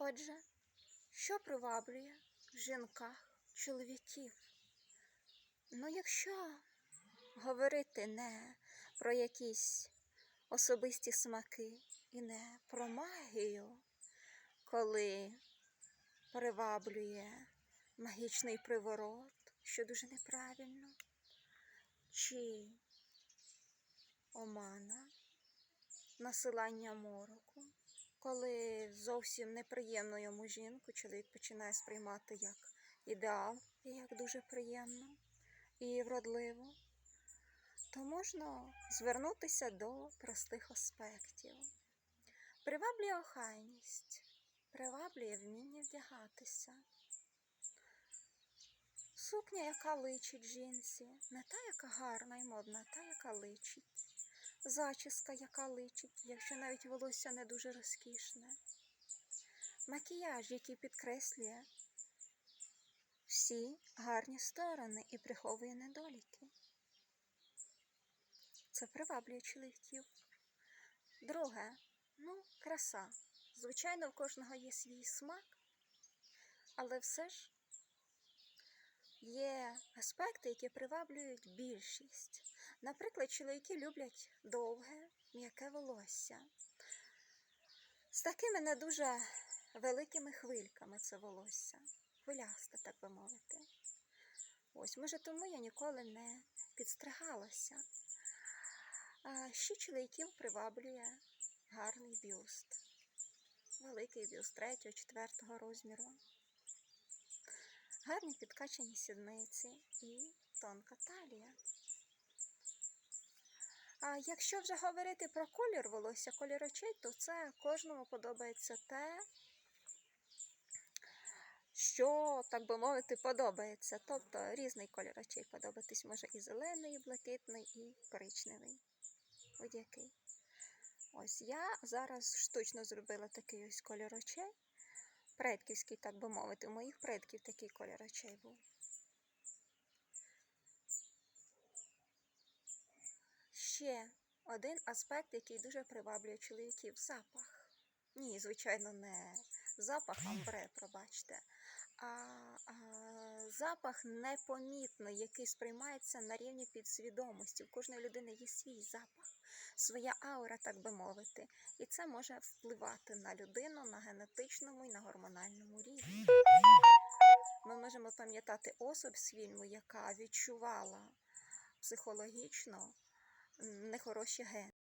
Отже, що приваблює в жінках чоловіків? Ну, якщо говорити не про якісь особисті смаки і не про магію, коли приваблює магічний приворот, що дуже неправильно, чи омана, насилання мороку, коли зовсім неприємну йому жінку чоловік починає сприймати як ідеал і як дуже приємно і вродливо, то можна звернутися до простих аспектів. Приваблює охайність, приваблює вміння вдягатися. Сукня, яка личить жінці, не та, яка гарна і модна, а та, яка личить. Зачіска, яка личить, якщо навіть волосся не дуже розкішне. Макіяж, який підкреслює всі гарні сторони і приховує недоліки. Це приваблює чоловіків. Друге, ну, краса. Звичайно, в кожного є свій смак, але все ж є аспекти, які приваблюють більшість. Наприклад, чоловіки люблять довге, м'яке волосся. З такими не дуже великими хвильками це волосся. Хвилясте, так би мовити. Ось, може, тому я ніколи не підстригалася. А ще чоловіків приваблює гарний бюст. Великий бюст третього, четвертого розміру. Гарні підкачані сідниці і тонка талія. Якщо вже говорити про колір волосся, колір очей, то це кожному подобається те, що, так би мовити, подобається. Тобто різний колір очей подобатись може і зелений, і блакитний, і коричневий. Будь-який. Ось я зараз штучно зробила такий ось колір очей. Предківський, так би мовити. У моїх предків такий колір очей був. Ще один аспект, який дуже приваблює чоловіків запах. Ні, звичайно, не запах амбре, пробачте, а, а запах непомітний, який сприймається на рівні підсвідомості. У кожної людини є свій запах, своя аура, так би мовити. І це може впливати на людину на генетичному і на гормональному рівні. Ми можемо пам'ятати особь з фільму, яка відчувала психологічно нехороші гени.